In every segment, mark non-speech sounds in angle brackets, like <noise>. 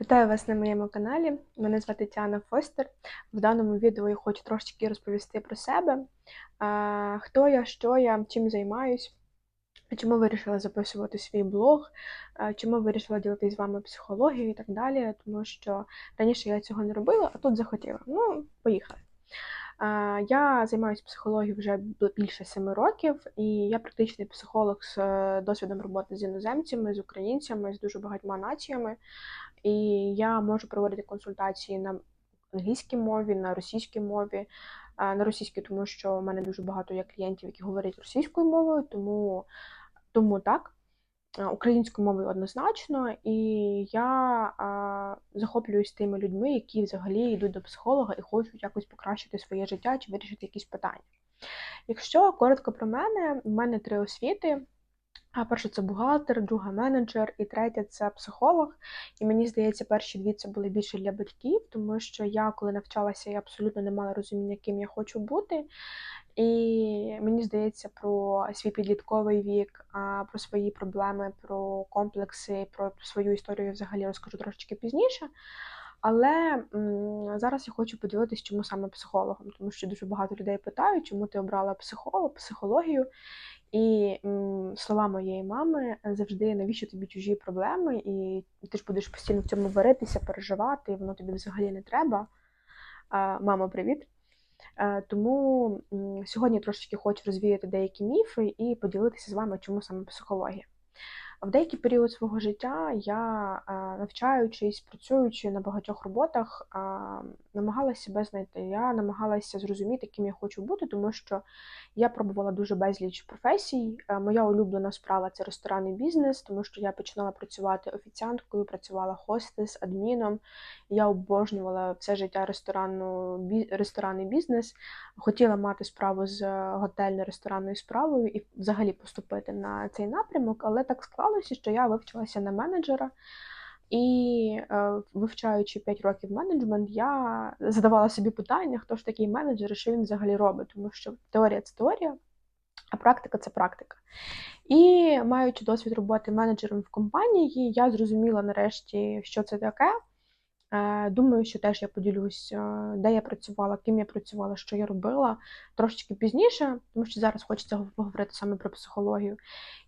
Вітаю вас на моєму каналі. Мене звати Тіана Фостер. В даному відео я хочу трошечки розповісти про себе. Хто я, що я, чим займаюсь, чому вирішила записувати свій блог, чому вирішила ділитися з вами психологією і так далі. Тому що раніше я цього не робила, а тут захотіла. Ну, поїхали. Я займаюся психологією вже більше семи років, і я практичний психолог з е, досвідом роботи з іноземцями, з українцями, з дуже багатьма націями. І я можу проводити консультації на англійській мові, на російській мові. На російській, тому що в мене дуже багато є клієнтів, які говорять російською мовою, тому, тому так. А, Українською мовою однозначно, і я а, захоплююсь тими людьми, які взагалі йдуть до психолога і хочуть якось покращити своє життя чи вирішити якісь питання. Якщо коротко про мене, в мене три освіти. А перше це бухгалтер, друга менеджер, і третя це психолог. І мені здається, перші дві це були більше для батьків, тому що я, коли навчалася, я абсолютно не мала розуміння, ким я хочу бути. І мені здається, про свій підлітковий вік, про свої проблеми, про комплекси, про свою історію взагалі розкажу трошечки пізніше. Але зараз я хочу поділитися, чому саме психологом, тому що дуже багато людей питають, чому ти обрала психолог, психологію. І слова моєї мами завжди навіщо тобі чужі проблеми, і ти ж будеш постійно в цьому варитися, переживати, і воно тобі взагалі не треба. Мамо, привіт! А, тому сьогодні трошечки хочу розвіяти деякі міфи і поділитися з вами, чому саме психологія. В деякий період свого життя я, е, навчаючись, працюючи на багатьох роботах, намагалася себе знайти. Я намагалася зрозуміти, ким я хочу бути, тому що я пробувала дуже безліч професій. Е, моя улюблена справа це ресторанний бізнес, тому що я починала працювати офіціанткою, працювала хостес, адміном. Я обожнювала все життя ресторанну, ресторанний бізнес, хотіла мати справу з готельно-ресторанною справою і взагалі поступити на цей напрямок, але так склалося, що я вивчилася на менеджера. І е, вивчаючи 5 років менеджмент, я задавала собі питання, хто ж такий менеджер і що він взагалі робить, тому що теорія це теорія, а практика це практика. І маючи досвід роботи менеджером в компанії, я зрозуміла нарешті, що це таке. Е, думаю, що теж я поділюсь, е, де я працювала, ким я працювала, що я робила трошечки пізніше, тому що зараз хочеться поговорити саме про психологію.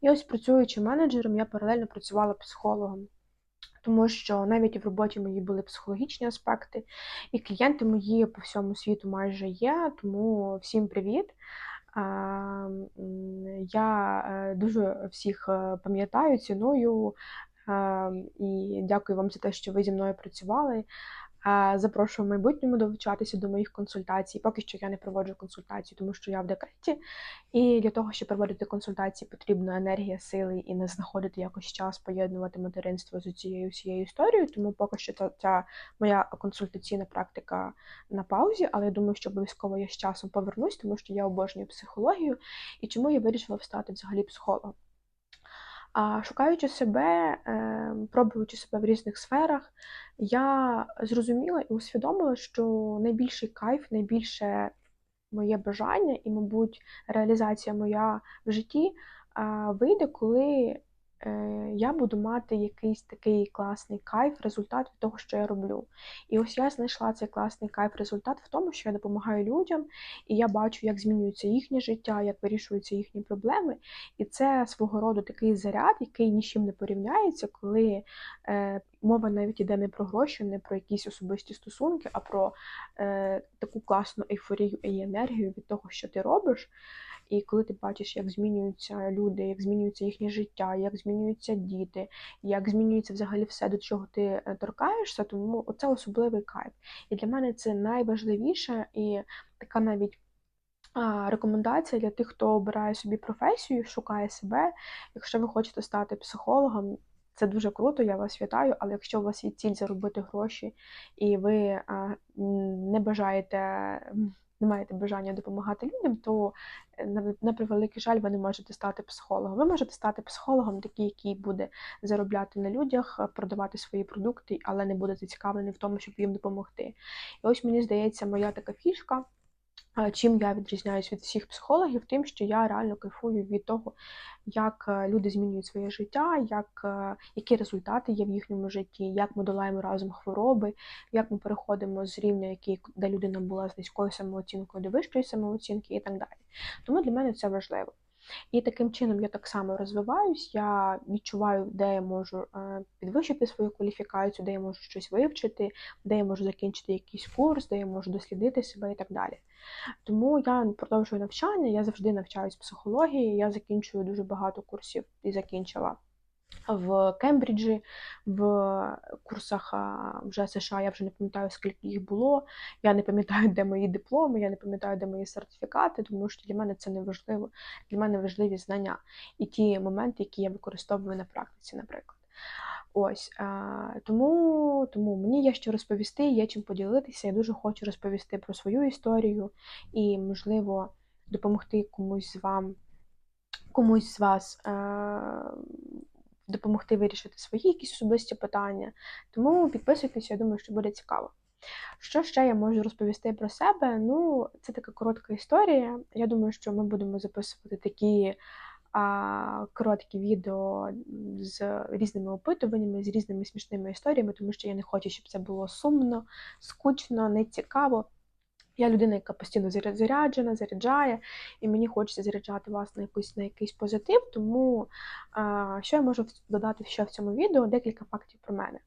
І ось працюючи менеджером, я паралельно працювала психологом. Тому що навіть в роботі мої були психологічні аспекти, і клієнти мої по всьому світу майже є. Тому всім привіт! Я е, дуже всіх пам'ятаю, ціную і дякую вам за те, що ви зі мною працювали. Запрошую в майбутньому долучатися до моїх консультацій. Поки що я не проводжу консультації, тому що я в декреті. І для того, щоб проводити консультації, потрібна енергія, сили і не знаходити якось час поєднувати материнство з цією всією історією. Тому поки що ця, ця моя консультаційна практика на паузі, але я думаю, що обов'язково я з часом повернусь, тому що я обожнюю психологію і чому я вирішила стати взагалі психологом. А шукаючи себе, ем, пробуючи себе в різних сферах, я зрозуміла і усвідомила, що найбільший кайф, найбільше моє бажання і, мабуть, реалізація моя в житті вийде, коли я буду мати якийсь такий класний кайф, результат від того, що я роблю. І ось я знайшла цей класний кайф, результат в тому, що я допомагаю людям, і я бачу, як змінюється їхнє життя, як вирішуються їхні проблеми. І це свого роду такий заряд, який нічим не порівняється, коли е, мова навіть іде не про гроші, не про якісь особисті стосунки, а про е, таку класну ейфорію і енергію від того, що ти робиш. І коли ти бачиш, як змінюються люди, як змінюється їхнє життя, як змінюються діти, як змінюється взагалі все, до чого ти е, торкаєшся, тому це особливий кайф. І для мене це найважливіше і така навіть. Рекомендація для тих, хто обирає собі професію, шукає себе. Якщо ви хочете стати психологом, це дуже круто, я вас вітаю. Але якщо у вас є ціль заробити гроші, і ви не бажаєте не маєте бажання допомагати людям, то е, на превеликий жаль, ви не можете стати психологом. Ви можете стати психологом, такий, який буде заробляти на людях, е, продавати свої продукти, але не буде зацікавлений в тому, щоб їм допомогти. І ось мені здається, моя така фішка. Чим я відрізняюсь від всіх психологів, тим, що я реально кайфую від того, як е, люди змінюють своє життя, як, е, які результати є в їхньому житті, як ми долаємо разом хвороби, як ми переходимо з рівня, який, де людина була з низькою самооцінкою до вищої самооцінки і так далі. Тому для мене це важливо. І таким чином я так само розвиваюсь, я відчуваю, де я можу е, підвищити свою кваліфікацію, де я можу щось вивчити, де я можу закінчити якийсь курс, де я можу дослідити себе і так далі. Тому я продовжую навчання, я завжди навчаюсь психології, я закінчую дуже багато курсів і закінчила в Кембриджі, в курсах вже США, я вже не пам'ятаю, скільки їх було. Я не пам'ятаю, де мої дипломи, я не пам'ятаю, де мої сертифікати, тому що для мене це не важливо. Для мене важливі знання і ті моменти, які я використовую на практиці, наприклад. Ось тому тому мені є що розповісти, є чим поділитися. Я дуже хочу розповісти про свою історію і, можливо, допомогти комусь з вам, комусь з вас допомогти вирішити свої якісь особисті питання. Тому підписуйтесь, я думаю, що буде цікаво. Що ще я можу розповісти про себе? Ну, це така коротка історія. Я думаю, що ми будемо записувати такі а, короткі відео з різними опитуваннями, з різними смішними історіями, тому що я не хочу, щоб це було сумно, скучно, нецікаво. Я людина, яка постійно заряджена, заряджає, і мені хочеться заряджати вас на якийсь на якийсь позитив. Тому що я можу додати ще в цьому відео? Декілька фактів про мене.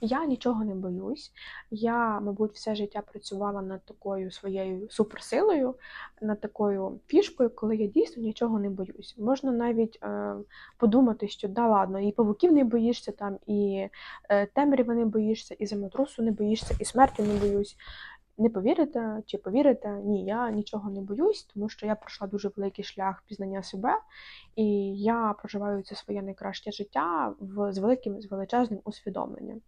Я нічого не боюсь. Я, мабуть, все життя працювала над такою своєю суперсилою, над такою фішкою, коли я дійсно нічого не боюсь. Можна навіть е, подумати, що да ладно, і павуків не боїшся, там, і е, темряви не боїшся, і землетрусу не боїшся, і смерті не боюсь. Не повірите чи повірите, ні, я нічого не боюсь, тому що я пройшла дуже великий шлях пізнання себе, і я проживаю це своє найкраще життя в, з великим, з величезним усвідомленням.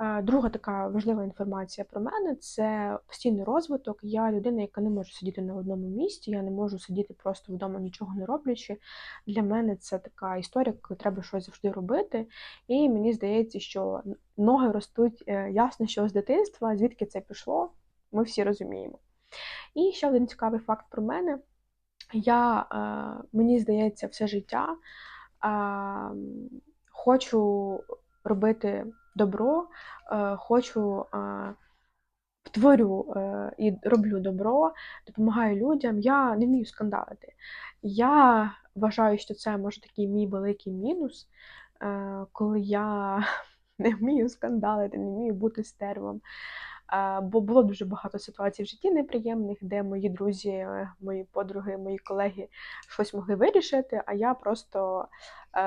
Е, друга така важлива інформація про мене це постійний розвиток. Я людина, яка не може сидіти на одному місці, я не можу сидіти просто вдома, нічого не роблячи. Для мене це така історія, коли треба щось завжди робити. І мені здається, що ноги ростуть е, ясно, що з дитинства, звідки це пішло ми всі розуміємо. І ще один цікавий факт про мене. Я, е, Мені здається, все життя е, хочу робити добро, е, хочу творю і роблю добро, допомагаю людям. Я не вмію скандалити. Я вважаю, що це може такий мій великий мінус, коли я <laughs> не вмію скандалити, не вмію бути стервом. Бо було дуже багато ситуацій в житті неприємних, де мої друзі, мої подруги, мої колеги щось могли вирішити, а я просто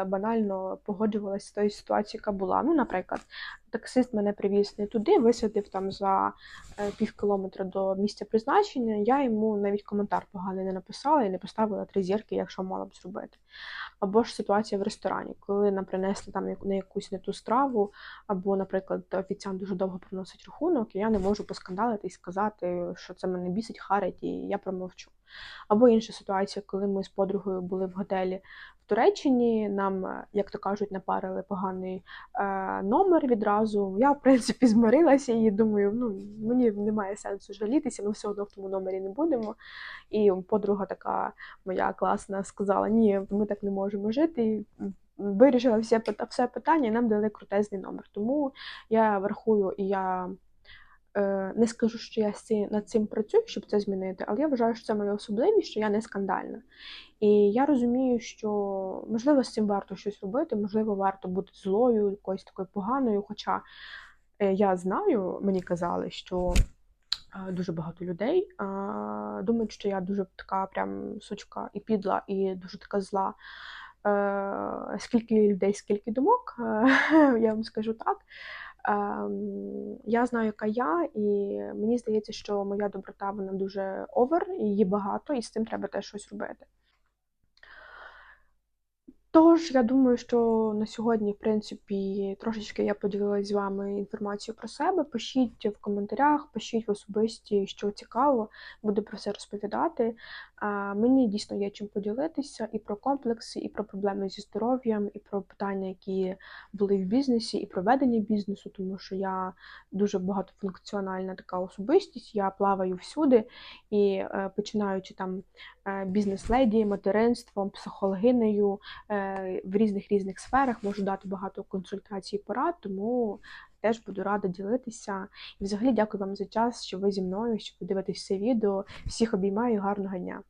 банально погоджувалася з тою ситуацією, яка була. Ну, наприклад, таксист мене привіз не туди, висадив там за е, пів кілометра до місця призначення. Я йому навіть коментар поганий не написала і не поставила три зірки, якщо мала б зробити. Або ж ситуація в ресторані, коли нам принесли там на якусь не ту страву, або, наприклад, офіціант дуже довго приносить рахунок, і я не можу поскандалити і сказати, що це мене бісить, харить, і я промовчу. Або інша ситуація, коли ми з подругою були в готелі в Туреччині, нам, як то кажуть, напарили поганий е, номер відразу. Я, в принципі, змирилася і думаю, ну мені немає сенсу жалітися, ми все одно в тому номері не будемо. І подруга така моя класна сказала: Ні, ми так не можемо жити. Вирішила все, все питання і нам дали крутезний номер. Тому я врахую і я. Е, не скажу, що я над цим працюю, щоб це змінити, але я вважаю, що це моя особливість, що я не скандальна. І я розумію, що можливо з цим варто щось робити, можливо, варто бути злою, якоюсь такою поганою. Хоча е, я знаю, мені казали, що е, дуже багато людей думають, що я дуже така прям сучка і підла, і дуже така зла. Скільки людей, скільки думок, <laughs> я вам скажу так. Ем, я знаю, яка я, і мені здається, що моя доброта вона дуже овер, її багато, і з цим треба теж щось робити. Тож, я думаю, що на сьогодні, в принципі, трошечки я поділилася з вами інформацією про себе. Пишіть в коментарях, пишіть в особисті, що цікаво, буду про це розповідати. Мені дійсно є чим поділитися і про комплекси, і про проблеми зі здоров'ям, і про питання, які були в бізнесі, і про ведення бізнесу, тому що я дуже багатофункціональна така особистість. Я плаваю всюди і е, починаючи там е, бізнес-леді, материнством, психологинею е, в різних різних сферах можу дати багато консультацій і порад, тому теж буду рада ділитися. І взагалі дякую вам за час, що ви зі мною, що ви дивитесь це відео. Всіх обіймаю, гарного дня!